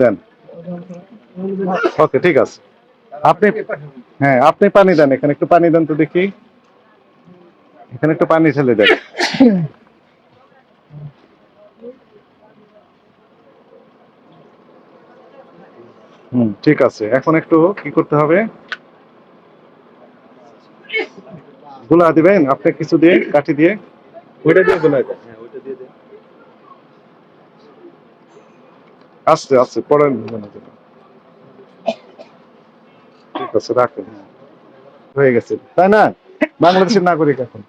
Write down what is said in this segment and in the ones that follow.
দেন। ওকে ঠিক আছে। আপনি হ্যাঁ আপনি পানি দেন, এখানে একটু পানি দেন তো দেখি। এখানে একটু পানি ঢেলে দেন। হুম, ঠিক আছে। এখন একটু কি করতে হবে? গুলা দিবেন, আপনি কিছু দিয়ে, কাঠি দিয়ে? ওইটা দিয়ে গুলা দেন হ্যাঁ ওইটা দিয়ে দে আস্তে আস্তে পড়েন ঠিক আছে, রাখেন। হয়ে গেছে। তাই না? বাংলাদেশের নাগরিক এখন।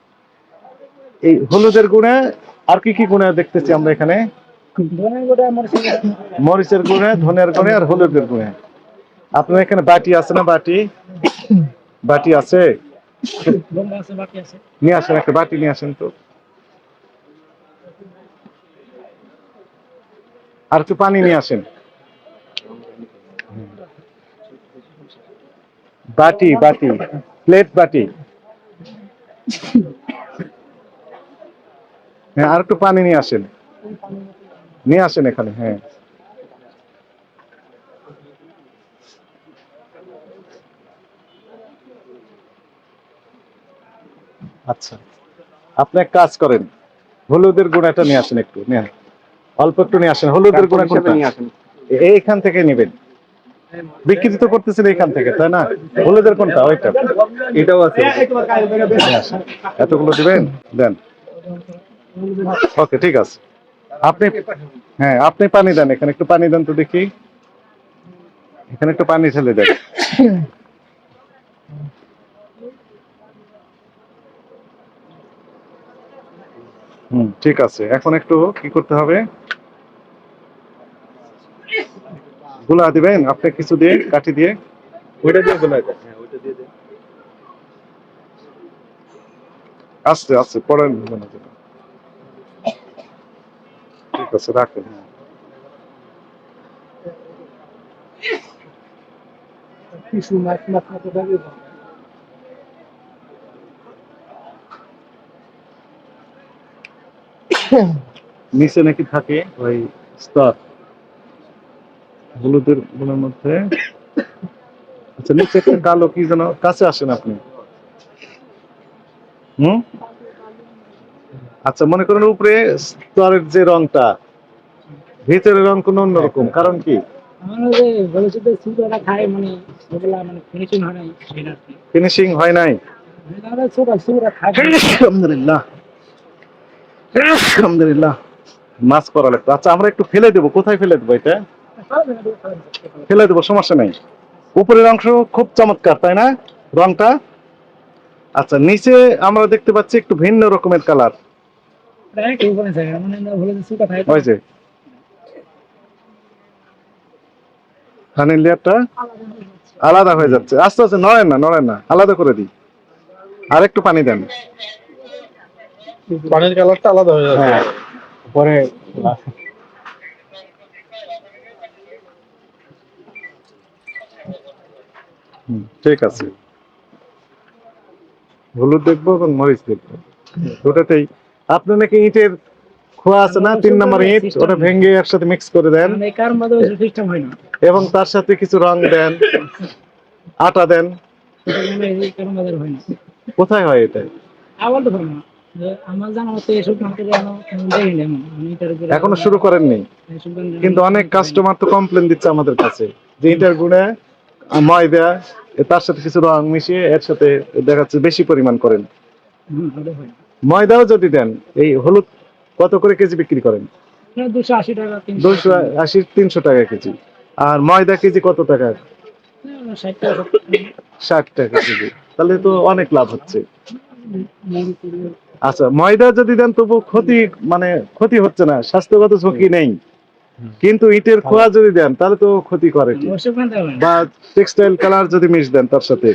এই হলুদের গুণে আর কি কি গুণে দেখতেছি আমরা এখানে? মরিচের গুণে, ধনের গুণে আর হলুদের গুণে। আপনার এখানে বাটি আছে না বাটি? বাটি আছে? নিয়ে আসেন একটা বাটি, নিয়ে আসেন তো। আর একটু পানি নিয়ে আসেন। বাটি বাটি প্লেট বাটি। হ্যাঁ আর একটু পানি নিয়ে আসেন। নিয়ে আসেন এখানে হ্যাঁ। আচ্ছা আপনি এক কাজ করেন। হলুদের গুঁড়াটা নিয়ে আসেন একটু, নিয়ে। অল্প একটু নিয়ে আসেন হলুদের গুঁড়া কোনটা? এইখান থেকে নেবেন। বিক্রি তো করতেছেন এইখান থেকে তাই না? হলুদের কোনটা? ওইটা। এটাও আছে। এতগুলো দিবেন? দেন। ওকে ঠিক আছে। আপনি হ্যাঁ আপনি পানি দেন এখানে একটু পানি দেন তো দেখি। এখানে একটু পানি ঢেলে দেন। হুম ঠিক আছে। এখন একটু কি করতে হবে? গুলা দিবেন আপনি কিছু দিয়ে কাঠি দিয়ে? ওইটা দিয়ে গুলা দেন। হ্যাঁ ওইটা দিয়ে দে আস্তে আস্তে পড়েন ঠিক আছে রাখেন। নিচে নাকি থাকে ওই স্তর? হলুদের গুণের মধ্যে। আচ্ছা নিচে একটা কালো কি যেন কাছে আসেন আপনি। হুম? আচ্ছা মনে করেন উপরে স্তরের যে রংটা ভিতরের রং কোনো অন্যরকম কারণ কি? খায় মানে মানে ফিনিশিং হয় নাই ফিনিশিং আলহামদুলিল্লাহ। আলহামদুলিল্লাহ। মাছ করা লাগতো আচ্ছা আমরা একটু ফেলে দেবো। কোথায় ফেলে দেবো এটা? ফেলে দেবো সমস্যা নাই। উপরের অংশ খুব চমৎকার তাই না? রংটা? আচ্ছা নিচে আমরা দেখতে পাচ্ছি একটু ভিন্ন রকমের কালার। ধানের লেয়ারটা আলাদা হয়ে যাচ্ছে। আস্তে আস্তে নড়েন না নড়েন না আলাদা করে দিই। আর একটু পানি দেন। পানির কালারটা আলাদা হয়ে যাবে হ্যাঁ। পরে ঠিক আছে। হলুদ দেখব এবং মরিচ দেখব। দুটাতেই। আপনি নাকি ইটের খোয়া আছে না? তিন নম্বর ইট ওটা ভেঙে একসাথে মিক্স করে দেন। এবং তার সাথে কিছু রং দেন। আটা দেন। কোথায় হয় এটা? তো আমার জানা মতে এসব এখনও শুরু করেননি। কিন্তু অনেক কাস্টমার তো কমপ্লেন দিচ্ছে আমাদের কাছে। যে এটার গুণে ময়দা তার সাথে কিছু রং মিশিয়ে এর সাথে দেখা যাচ্ছে বেশি পরিমাণ করেন। হয়। ময়দাও যদি দেন এই হলুদ কত করে কেজি বিক্রি করেন? দুশো আশি টাকা তিনশো দুশো আশি তিনশো টাকা কেজি। আর ময়দা কেজি কত টাকা? টাকা। ষাট টাকা কেজি। তাহলে তো অনেক লাভ হচ্ছে। আচ্ছা ময়দা যদি দেন তবু ক্ষতি মানে ক্ষতি হচ্ছে না স্বাস্থ্যগত ঝুঁকি নেই। কিন্তু ইটের খোয়া যদি দেন তাহলে তো ক্ষতি করে বা টেক্সটাইল কালার যদি মিশ দেন তার সাথে।